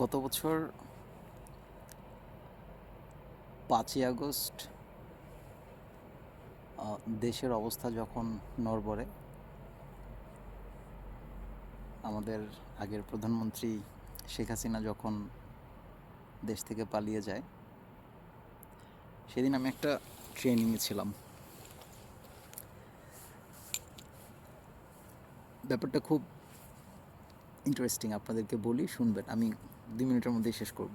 গত বছর পাঁচই আগস্ট দেশের অবস্থা যখন নড়বড়ে, আমাদের আগের প্রধানমন্ত্রী শেখ হাসিনা যখন দেশ থেকে পালিয়ে যায়, সেদিন আমি একটা ট্রেনিংয়ে ছিলাম। ব্যাপারটা খুব ইন্টারেস্টিং আপনাদেরকে বলি, শুনবেন। আমি দুই মিনিটের মধ্যেই শেষ করব।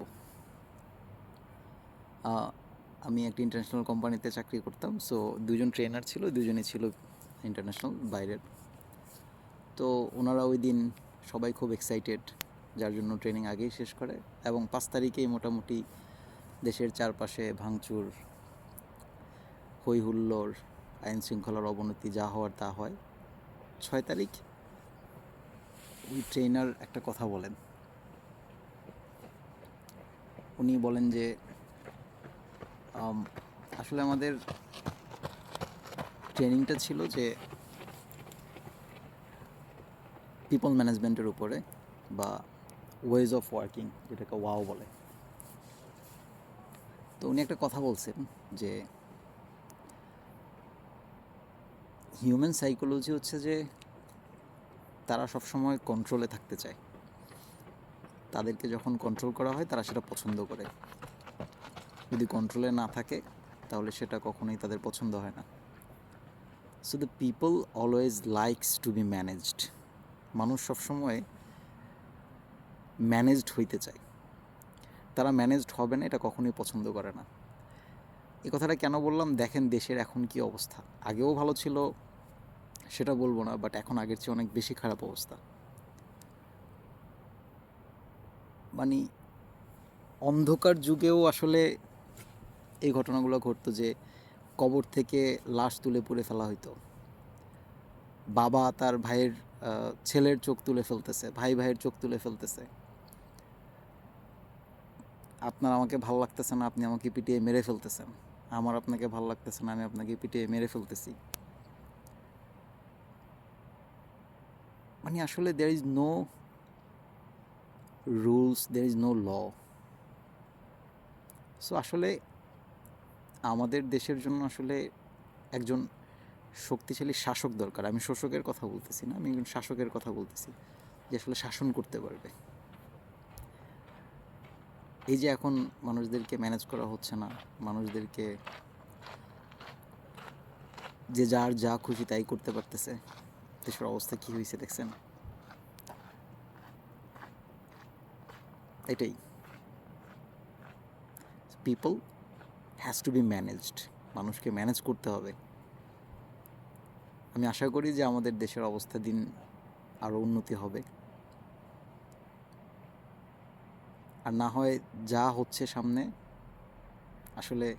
আমি একটি ইন্টারন্যাশনাল কোম্পানিতে চাকরি করতাম সো দুজন ট্রেনার ছিল দুজনেই ছিল ইন্টারন্যাশনাল বাইরের। তো ওনারা ওই দিন সবাই খুব এক্সাইটেড যার জন্য ট্রেনিং আগেই শেষ করে, এবং পাঁচ তারিখেই মোটামুটি দেশের চারপাশে ভাঙচুর হই হুল্লোড় আইন শৃঙ্খলার অবনতি, যা হওয়ার তা হয়। ছয় তারিখ, ওই ট্রেনার একটা কথা বলেন। উনি বলেন যে আসলে আমাদের ট্রেনিংটা ছিল যে পিপল ম্যানেজমেন্টের উপরে বা ওয়েজ অফ ওয়ার্কিং যেটাকে ওয়াও বলে। তো উনি একটা কথা বলছেন যে হিউম্যান সাইকোলজি হচ্ছে যে, তারা সবসময় কন্ট্রোলে থাকতে চায়। তাদেরকে যখন কন্ট্রোল করা হয়, তারা সেটা পছন্দ করে। যদি কন্ট্রোলে না থাকে, তাহলে সেটা কখনোই তাদের পছন্দ হয় না। So the people always likes to be managed মানুষ সবসময় ম্যানেজড হইতে চায়। তারা ম্যানেজড হবে না, এটা কখনোই পছন্দ করে না। এই কথাটা কেন বললাম? দেখেন দেশের এখন কি অবস্থা। আগেও ভালো ছিল, সেটা বলব না বাট এখন আগের চেয়ে অনেক বেশি খারাপ অবস্থা। মানে অন্ধকার যুগেও আসলে এই ঘটনাগুলো ঘটতো যে কবর থেকে লাশ তুলে পুড়ে ফেলা হইতো। বাবা তার ভাইয়ের ছেলের চোখ তুলে ফেলতেছে, ভাই ভাইয়ের চোখ তুলে ফেলতেছে। আপনার আমাকে ভালো লাগতেছে না, আপনি আমাকে পিটিয়ে মেরে ফেলতেছেন। আমার আপনাকে ভালো লাগতেছে না, আমি আপনাকে পিটিয়ে মেরে ফেলতেছি। মানে আসলে there is no rules there is no law so আসলে আমাদের দেশের জন্য আসলে একজন শক্তিশালী শাসক দরকার। আমি শোষকের কথা বলতেছি না, আমি একজন শাসকের কথা বলতেছি যে আসলে শাসন করতে পারবে। এই যে এখন মানুষদেরকে ম্যানেজ করা হচ্ছে না, মানুষদেরকে যে যার যা খুশি তাই করতে পারতেছে, দেশের অবস্থা কি হয়েছে দেখছেন? এটাই। People has to be managed মানুষকে ম্যানেজ করতে হবে। আমি আশা করি যে আমাদের দেশের অবস্থা দিন আরও উন্নতি হবে। আর না হয় যা হচ্ছে সামনে, আসলে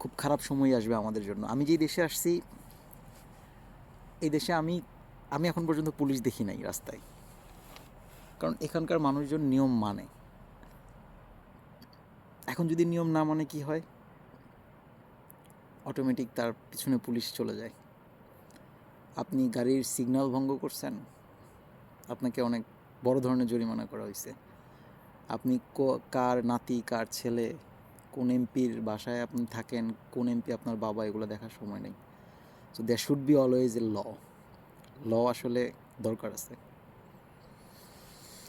খুব খারাপ সময় আসবে আমাদের জন্য। আমি যেই দেশে আসছি, এই দেশে আমি আমি এখন পর্যন্ত পুলিশ দেখি নাই রাস্তায়। কারণ এখানকার মানুষজন নিয়ম মানে। এখন যদি নিয়ম না মানে কি হয়? অটোমেটিক তার পিছনে পুলিশ চলে যায়। আপনি গাড়ির সিগন্যাল ভঙ্গ করছেন, আপনাকে অনেক বড় ধরনের জরিমানা করা হয়েছে। আপনি কার নাতি, কার ছেলে, কোন এমপির বাসায় আপনি থাকেন, কোন এমপি আপনার বাবা, এগুলো দেখার সময় নেই। So there should be always a law law আসলে দরকার আছে।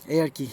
é aqui.